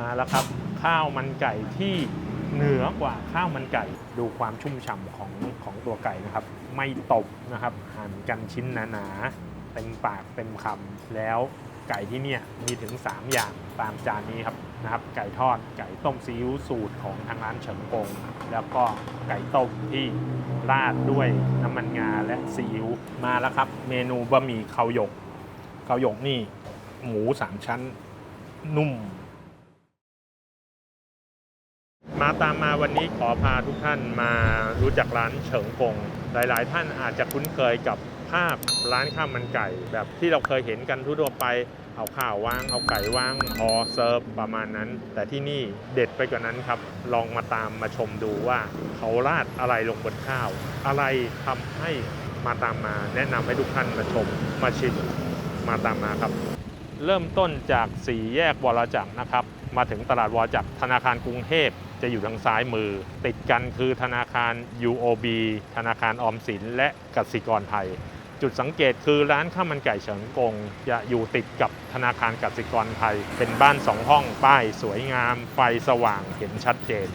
มาแล้วครับ ข้าวมันไก่ที่เหนือกว่าข้าวมันไก่ ดูความชุ่มฉ่ำของของตัวไก่นะครับ ไม่ตบนะครับหั่นกันชิ้นหนาๆเต็มปากเต็มคำแล้วไก่ที่เนี่ยมีถึง 3 อย่างตามจานนี้ครับนะครับ ไก่ทอดไก่ต้มซีอิ๊วสูตรของทางร้านเฉิงกง แล้วก็ไก่ต้มที่ราดด้วยน้ำมันงาและซีอิ๊วมาแล้วครับ เมนูบะหมี่ข้าวหยกข้าวหยกนี่หมูสามชั้นนุ่ม มาตามมาวันนี้ขอพาทุกท่านมารู้จักร้านเฉิงกง หลาย ๆ ท่านอาจจะคุ้นเคยกับภาพร้านข้าวมันไก่ แบบที่เราเคยเห็นกันทั่วไป เอาข้าววาง เอาไก่วางพอเซิร์ฟประมาณนั้น แต่ที่นี่เด็ดไปกว่านั้นครับ ลองมาตามมาชมดูว่าเขาราดอะไรลงบนข้าว อะไรทำให้มาตามมาแนะนำให้ทุกท่านมาชมมาชิมมาตามมาครับ เริ่มต้นจากสี่แยกวรจักรนะครับ มาถึงตลาดวรจักรธนาคารกรุงเทพ จะอยู่ทางซ้ายมือ ติดกันคือธนาคาร UOB ธนาคารออมสิน และกสิกรไทย จุดสังเกตคือร้านข้าวมันไก่เฉิงกง จะอยู่ติดกับธนาคารกสิกรไทย เป็นบ้านสองห้องป้ายสวยงาม ไฟสว่างเห็นชัดเจน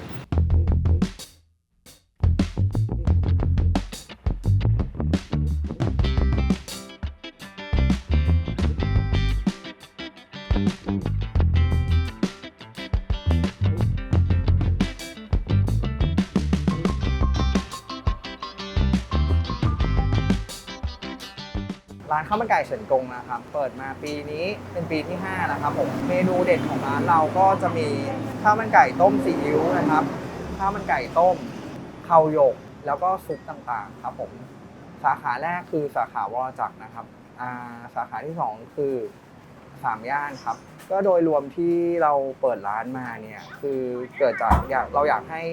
ร้านข้าวมันไก่เฉินกงนะครับ เปิดมาปีนี้เป็นปีที่5แล้วครับผม เมนูเด็ดของร้านเราก็จะมีข้าวมันไก่ต้มซีอิ๊วนะครับ ข้าวมันไก่ต้มข้าวหยก แล้วก็ซุปต่างๆครับผม สาขาแรกคือสาขาวรจักรนะครับอ่าสาขาที่ 2 คือ สามย่านครับ ก็โดยรวมที่เราเปิดร้านมาเนี่ยคือเกิดจากอยากเราอยากให้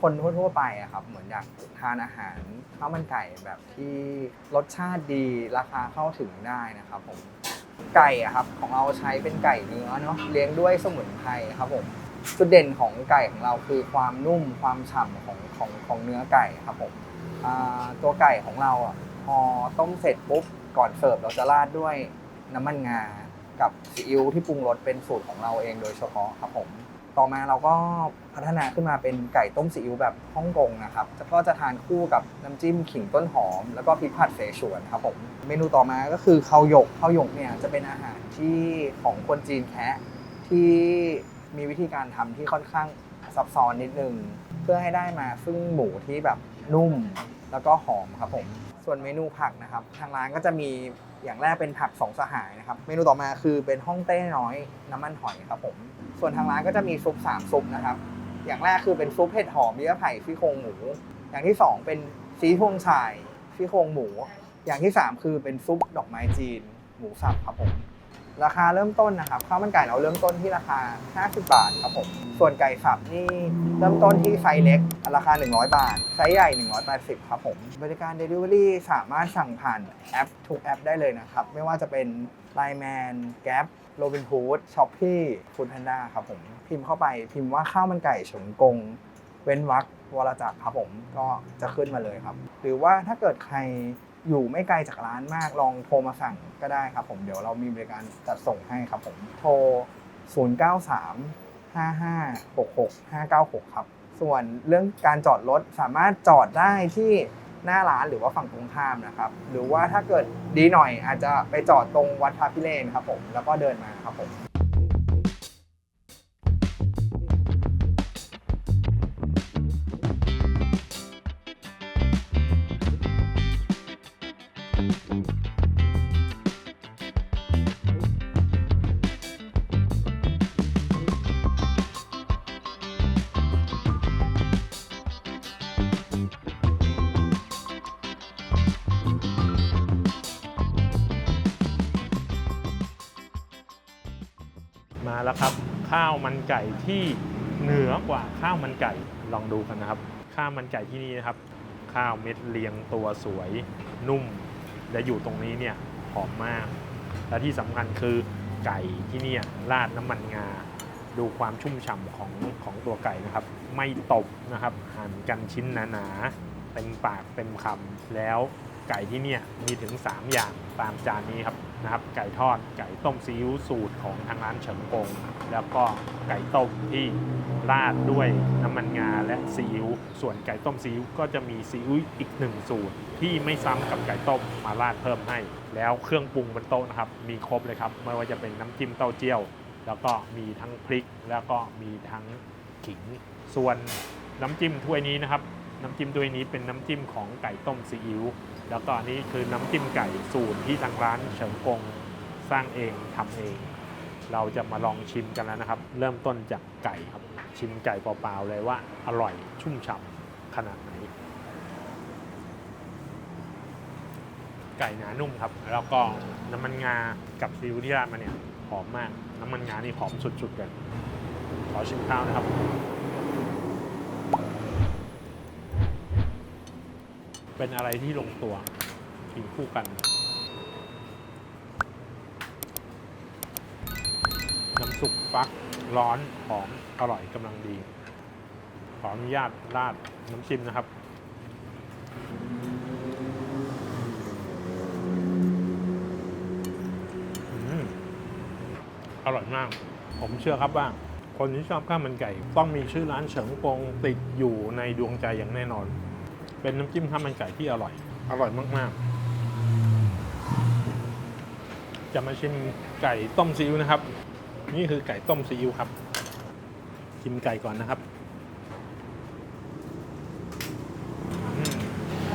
คนทั่วๆไปอะครับ เหมือนอยากทานอาหารข้าวมันไก่แบบที่รสชาติดีราคาเข้าถึงได้นะครับผมไก่อะครับของเราใช้เป็นไก่เนื้อเนาะเลี้ยงด้วยสมุนไพรครับผมจุดเด่นของไก่ของเราคือความนุ่มความฉ่ำของของของเนื้อไก่ครับผมตัวไก่ของเราอะพอต้มเสร็จปุ๊บก่อนเสิร์ฟเราจะราดด้วยน้ำมันงา กับซีอิ๊วที่ปรุงรสเป็นสูตรของเราเองโดยเฉพาะครับผม ต่อมาเราก็พัฒนาขึ้นมาเป็นไก่ต้มซีอิ๊วแบบฮ่องกงนะครับก็จะทานคู่กับน้ำจิ้มขิงต้นหอม แล้วก็พริกผัดเสฉวนครับผม เมนูต่อมาก็คือข้าวหยกข้าวหยกเนี่ยจะเป็นอาหารที่ของคนจีนแคะที่มีวิธีการทำที่ค่อนข้างซับซ้อนนิดนึง เพื่อให้ได้มาซึ่งหมูที่แบบนุ่มแล้วก็หอมครับผม ส่วนเมนูผักนะครับ ทางร้านก็จะมีอย่างแรกเป็นผักสองสหายนะครับ เมนูต่อมาคือเป็นห้องเต้น้อยน้ำมันหอยครับผม ส่วนทางร้านก็จะมีซุปสามซุปนะครับ อย่างแรกคือเป็นซุปเห็ดหอมเยื่อไผ่ซี่โครงหมู อย่างที่สองเป็นซีโครงชายซี่โครงหมู อย่างที่สามคือเป็นซุปดอกไม้จีน หมูสับครับผม ราคาเริ่มต้นนะครับข้าวมันไก่เราเริ่มต้นที่ราคา 50 บาทครับผมส่วนไก่สับนี่เริ่มต้นที่ไซส์เล็ก ราคา 100 บาท ไซส์ใหญ่ 180 ครับผม บริการ Delivery สามารถสั่งผ่านแอปทุกแอปได้เลยนะครับ ไม่ว่าจะเป็น Line Man Gap Robin Hood Shopee Food Panda ครับผม พิมพ์เข้าไปพิมพ์ว่าข้าวมันไก่ฉงกง เว้นวรรควรจักรครับผมก็จะขึ้นมาเลยครับ หรือว่าถ้าเกิดใคร อยู่ไม่ไกลจากร้านมากลองโทรมาสั่งก็ได้ครับผมเดี๋ยวเรามีบริการจัดส่งให้ครับผมโทร 093 5566 596 ครับ ส่วนเรื่องการจอดรถสามารถจอดได้ที่หน้าร้านหรือว่าฝั่งตรงข้ามนะครับ หรือว่าถ้าเกิดดีหน่อยอาจจะไปจอดตรงวัดพระพิเรนครับผมแล้วก็เดินมาครับผม แล้วครับ ข้าวมันไก่ที่เหนือกว่าข้าวมันไก่ลองดูกันนะครับ ข้าวมันไก่ที่นี่นะครับ ข้าวเม็ดเรียงตัวสวยนุ่ม และอยู่ตรงนี้เนี่ยหอมมาก และที่สำคัญคือไก่ที่นี่ราดน้ำมันงา ดูความชุ่มฉ่ำของของตัวไก่นะครับ ไม่ตบนะครับหั่นกันชิ้นหนาๆเต็มปากเต็มคำแล้วไก่ที่เนี่ยมีถึง 3 อย่างตามจานนี้ครับ นะครับไก่ทอดไก่ต้มซีอิ๊วสูตรของทางร้านเฉิงกง แล้วก็ไก่ต้มที่ราดด้วยน้ำมันงาและซีอิ๊วส่วนไก่ต้มซีอิ๊วก็จะมีซีอิ๊วอีกหนึ่งสูตร ที่ไม่ซ้ำกับไก่ต้มมาราดเพิ่มให้ แล้วเครื่องปรุงบนโต๊ะนะครับมีครบเลยครับไม่ว่าจะเป็นน้ำจิ้มเต้าเจี้ยว แล้วก็มีทั้งพริก แล้วก็มีทั้งขิง ส่วนน้ำจิ้มถ้วยนี้นะครับน้ำจิ้มถ้วยนี้เป็นน้ำจิ้มของไก่ต้มซีอิ๊ว แล้วก็อันนี้คือน้ำจิ้มไก่สูตรที่ทางร้านเฉิงกงสร้างเองทำเอง เราจะมาลองชิมกันแล้วนะครับ เริ่มต้นจากไก่ครับ ชิมไก่เปล่าๆเลยว่าอร่อยชุ่มฉ่ำขนาดไหน ไก่หนานุ่มครับ แล้วก็น้ำมันงากับซีอิ๊วที่ราดมาเนี่ยหอมมาก น้ำมันงานี่หอมสุดๆเลยขอชิมข้าวนะครับ เป็นอะไรที่ลงตัวกินคู่กัน น้ำซุปฟักร้อนหอมอร่อยกำลังดี ขออนุญาตราดน้ำจิ้มนะครับอร่อยมาก ผมเชื่อครับว่า คนที่ชอบข้าวมันไก่ ต้องมีชื่อร้านเฉิงปงติดอยู่ในดวงใจอย่างแน่นอน เป็นน้ำจิ้มข้าวมันไก่ที่อร่อย อร่อยมากๆ จะมาชิมไก่ต้มซีอิ๊วนะครับ นี่คือไก่ต้มซีอิ๊วครับชิมไก่ก่อนนะครับ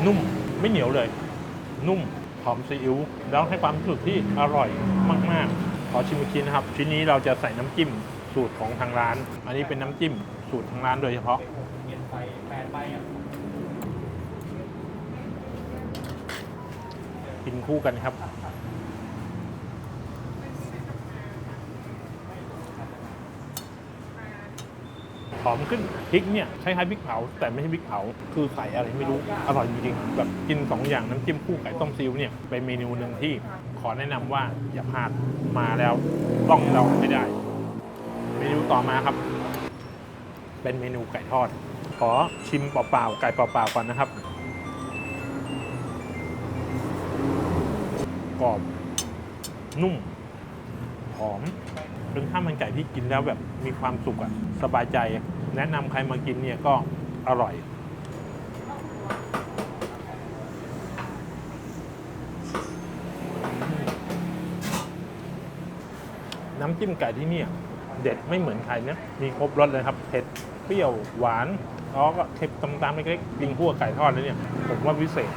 นุ่มไม่เหนียวเลย นุ่มหอมซีอิ๊วแล้วให้ความรู้สึกที่อร่อยมากๆ ขอชิมอีกทีนะครับ ชิ้นนี้เราจะใส่น้ำจิ้มสูตรของทางร้าน อันนี้เป็นน้ำจิ้มสูตรทางร้านโดยเฉพาะ กิ นคู่กันครับ หอมขึ้นพริกเนี่ยคล้ายพริกเผา แต่ไม่ใช่พริกเผา คือใส่อะไรไม่รู้ อร่อยจริงๆแบบกินสองอย่างน้ำจิ้มคู่ไก่ต้มซีอิ๊วเนี่ยเป็นเมนูหนึ่งที่ขอแนะนำว่าอย่าพลาดมาแล้วต้องเราไม่ได้ เมนูต่อมาครับ เป็นเมนูไก่ทอด ขอชิมเปล่าๆไก่เปล่าๆก่อนนะครับ รอบ นุ่ม หอม เป็นข้าวมันไก่ที่กินแล้วแบบมีความสุขอะสบายใจ แนะนำใครมากินเนี่ยก็อร่อยน้ำจิ้มไก่ที่นี่เด็ดไม่เหมือนใครนะมีครบรสเลยครับเผ็ดเปรี้ยวหวานแล้วก็เค็มตามๆเล็กๆกินคู่กับไก่ทอดแล้วเนี่ย ผมว่าวิเศษ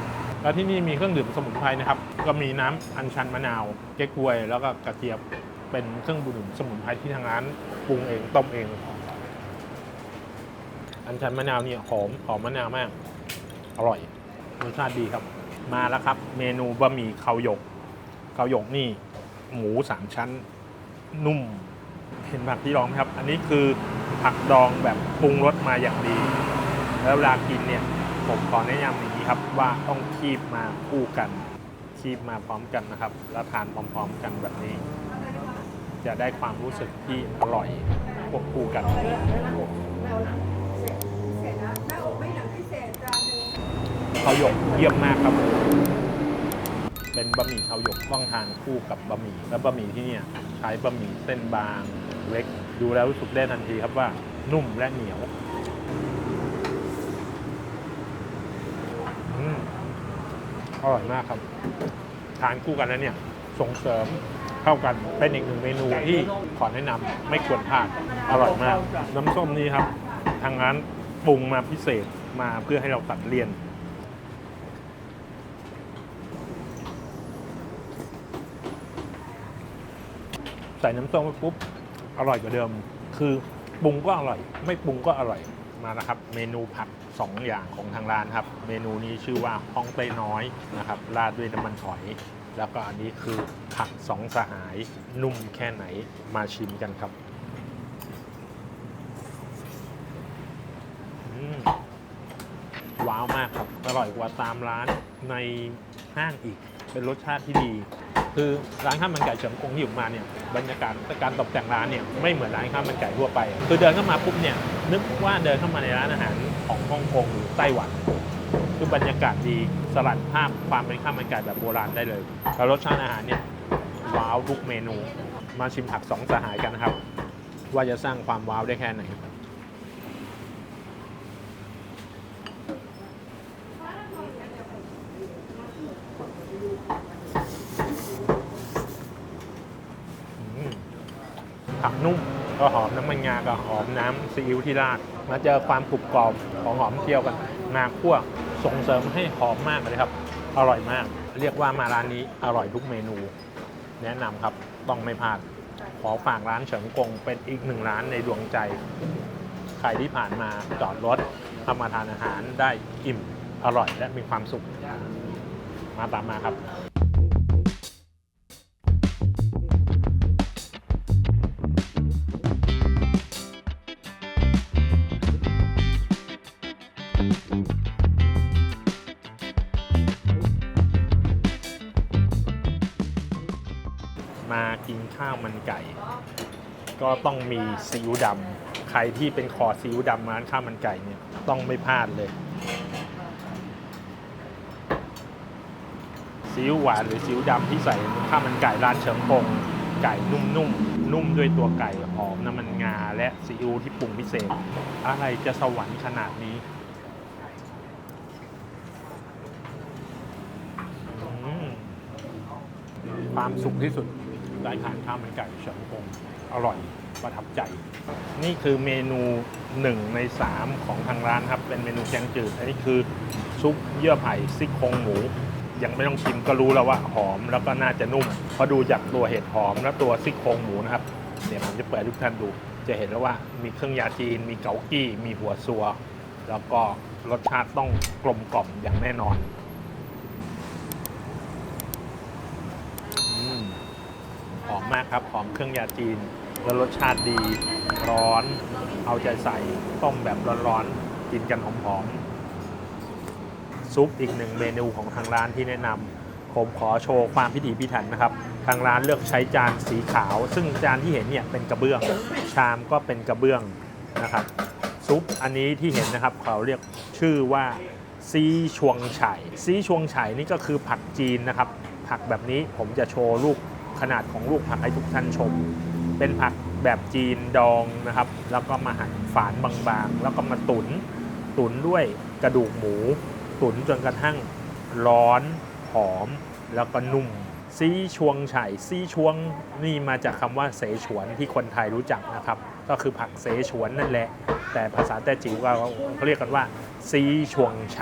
แล้วที่นี่มีเครื่องดื่มสมุนไพรนะครับ ก็มีน้ำอัญชันมะนาว เก๊กฮวย แล้วก็กระเจี๊ยบ เป็นเครื่องดื่มสมุนไพรที่ทางร้านปรุงเองต้มเอง อัญชันมะนาวเนี่ยหอมหอมมะนาวมาก อร่อย รสชาติดีครับ มาแล้วครับ เมนูบะหมี่ข้าวหยกข้าวหยกนี่ หมูสามชั้น นุ่ม เห็นผักที่รองไหมครับ อันนี้คือผักดองแบบปรุงรสมาอย่างดี แล้วเวลากินเนี่ย ผมขอแนะนำ ครับว่าต้องคีบมาคู่กัน คีบมาพร้อมกันนะครับ แล้วทานพร้อมๆกันแบบนี้ จะได้ความรู้สึกที่อร่อยควบคู่กันเขาหยกเยี่ยมมากครับ เป็นบะหมี่เขาหยกต้องทานคู่กับบะหมี่และบะหมี่ที่เนี่ยใช้บะหมี่เส้นบางเล็ก ดูแล้วรู้สึกได้ทันทีครับว่านุ่มและเหนียวอืม อร่อยมากครับ ทานคู่กันแล้วเนี่ย ส่งเสริมเข้ากันเป็นอีกหนึ่งเมนูที่ขอแนะนำไม่ควรพลาดอร่อยมาก น้ำส้มนี้ครับ ทางร้านปรุงมาพิเศษมาเพื่อให้เราตัดเลี่ยน ใส่น้ำส้มไปปุ๊บ อร่อยกว่าเดิม คือปรุงก็อร่อย ไม่ปรุงก็อร่อยมานะครับ เมนูผัด 2 อย่างของทางร้านครับ เมนูนี้ชื่อว่าฮ่องเต้น้อยนะครับราดด้วยน้ำมันหอย แล้วก็อันนี้คือผักสองสหายนุ่มแค่ไหนมาชิมกันครับอืมว้าวมากครับ อร่อยกว่าตามร้านในห้างอีก เป็นรสชาติที่ดี คือร้านข้าวมันไก่เฉิงกงที่อยู่มาเนี่ยบรรยากาศการตกแต่งร้านเนี่ยไม่เหมือนร้านข้าวมันไก่ทั่วไป คือเดินเข้ามาปุ๊บเนี่ยนึกว่าเดินเข้ามาในร้านอาหาร ของฮ่องกงหรือไต้หวัน คือบรรยากาศดีสลัดภาพความเป็นข้าวมันไก่แบบโบราณได้เลย แล้วรสชาติอาหารเนี่ยว้าวทุกเมนู มาชิมผักสองสหายกันนะครับ ว่าจะสร้างความว้าวได้แค่ไหนผักนุ่มก็หอมน้ำมันงากับหอมน้ำซีอิ๊วที่ราด มาเจอความกรุบกรอบของหอมเคี่ยวกันงาคั่วส่งเสริมให้หอมมากเลยครับ อร่อยมาก เรียกว่ามาร้านนี้อร่อยทุกเมนู แนะนำครับต้องไม่พลาดขอฝากร้านเฉิงกงเป็นอีกหนึ่งร้านในดวงใจ ใครที่ผ่านมาจอดรถทำมาทานอาหารได้อิ่มอร่อยและมีความสุข มาตามมาครับ มากินข้าวมันไก่ ก็ต้องมีซีอิ๊วดำใครที่เป็นคอซีอิ๊วดำร้านข้าวมันไก่เนี่ยต้องไม่พลาดเลยซีอิ๊วหวานหรือซีอิ๊วดำที่ใส่ในข้าวมันไก่ร้านเฉิงกงไก่นุ่มๆนนุ่มด้วยตัวไก่หอมน้ำมันงา และซีอิ๊วที่ปรุงพิเศษ อะไรจะสวรรค์ขนาดนี้ความสุขที่สุด ได้ทานข้าวมันไก่เฉิงกงอร่อยประทับใจ นี่คือเมนูหนึ่งในสามของทางร้านครับ เป็นเมนูแกงจืดอันนี้คือซุปเยื่อไผ่ซี่โครงหมูยังไม่ต้องชิมก็รู้แล้วว่าหอมแล้วก็น่าจะนุ่มเพราะดูจากตัวเห็ดหอมและตัวซี่โครงหมูนะครับเดี๋ยวผมจะเปิดให้ทุกท่านดู จะเห็นแล้วว่ามีเครื่องยาจีน มีเกากี้ มีหัวซัว แล้วก็รสชาติต้องกลมกล่อมอย่างแน่นอน อืม หอมมากครับ หอมเครื่องยาจีน แล้วรสชาติดี ร้อน เอาใจใส่ต้มแบบร้อนๆ กินกันหอมๆ ซุปอีกหนึ่งเมนูของทางร้านที่แนะนำ ผมขอโชว์ความพิถีพิถันนะครับ ทางร้านเลือกใช้จานสีขาว ซึ่งจานที่เห็นเนี่ยเป็นกระเบื้อง ชามก็เป็นกระเบื้องนะครับ ซุปอันนี้ที่เห็นนะครับเขาเรียกชื่อว่าซีชวงไฉซีชวงไฉนี่ก็คือผักจีนนะครับ ผักแบบนี้ผมจะโชว์ลูก ขนาดของลูกผักให้ทุกท่านชม เป็นผักแบบจีนดองนะครับ แล้วก็มาหั่นฝานบางๆ แล้วก็มาตุน ตุนด้วยกระดูกหมู ตุนจนกระทั่งร้อน หอม แล้วก็นุ่มซีชวงไฉซีชวงนี่มาจากคำว่าเสฉวนที่คนไทยรู้จักนะครับ ก็คือผักเสฉวนนั่นแหละ แต่ภาษาแต้จิ๋วเขาเรียกกันว่าซีชวงไฉ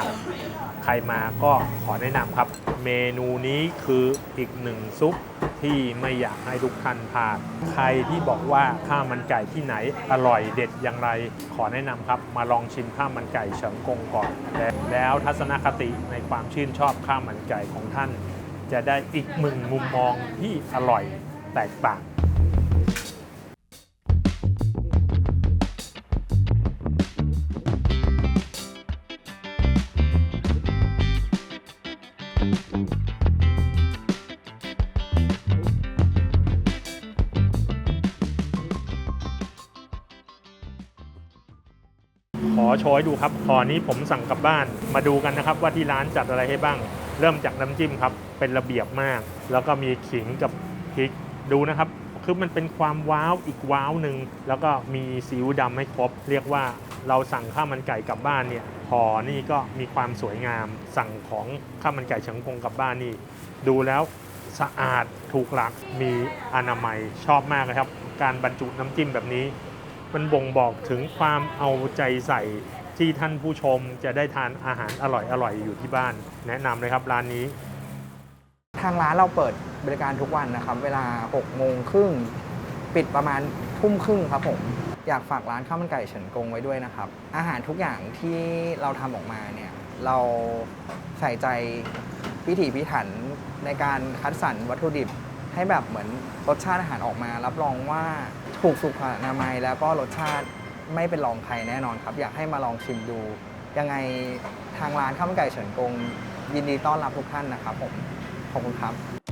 ใครมาก็ขอแนะนำครับ เมนูนี้คืออีกหนึ่งซุป ที่ไม่อยากให้ทุกท่านพลาด ใครที่บอกว่าข้าวมันไก่ที่ไหนอร่อยเด็ดอย่างไร ขอแนะนำครับ มาลองชิมข้าวมันไก่เฉิงกงก่อน แล,แล้วทัศนคติในความชื่นชอบข้าวมันไก่ของท่าน จะได้อีกหนึ่งมุมมองที่อร่อยแตกต่าง ขอโชว์ให้ดูครับขอนี้ผมสั่งกลับบ้านมาดูกันนะครับ ว่าที่ร้านจัดอะไรให้บ้าง เริ่มจากน้ำจิ้มครับ เป็นระเบียบมาก แล้วก็มีขิงกับพริกดูนะครับคือมันเป็นความว้าวอีกว้าวหนึ่งแล้วก็มีซีอิ๊วดำให้ครบ เรียกว่าเราสั่งข้าวมันไก่กลับบ้านเนี่ยห่อนี่ก็มีความสวยงาม สั่งของข้าวมันไก่เฉิงกงกลับบ้านนี่ ดูแล้วสะอาดถูกหลักมีอนามัยชอบมากเลยครับ การบรรจุน้ำจิ้มแบบนี้ มันบ่งบอกถึงความเอาใจใส่ที่ท่านผู้ชมจะได้ทานอาหารอร่อยๆอยู่ที่บ้าน แนะนำเลยครับร้านนี้ ทางร้านเราเปิดบริการทุกวันนะครับ เวลา6โมงครึ่งปิดประมาณทุ่มครึ่งครับผมอยากฝากร้านข้าวมันไก่เฉินกงไว้ด้วยนะครับ อาหารทุกอย่างที่เราทำออกมาเนี่ยเราใส่ใจพิถีพิถันในการคัดสรรวัตถุดิบ ให้แบบเหมือนรสชาติอาหารออกมา รับรองว่า ถูกสุขอนามัยแล้วก็รสชาติไม่เป็นรองใครแน่นอนครับ อยากให้มาลองชิมดู ยังไงทางร้านข้าวมันไก่เฉินกง ยินดีต้อนรับทุกท่านนะครับผมขอบคุณครับ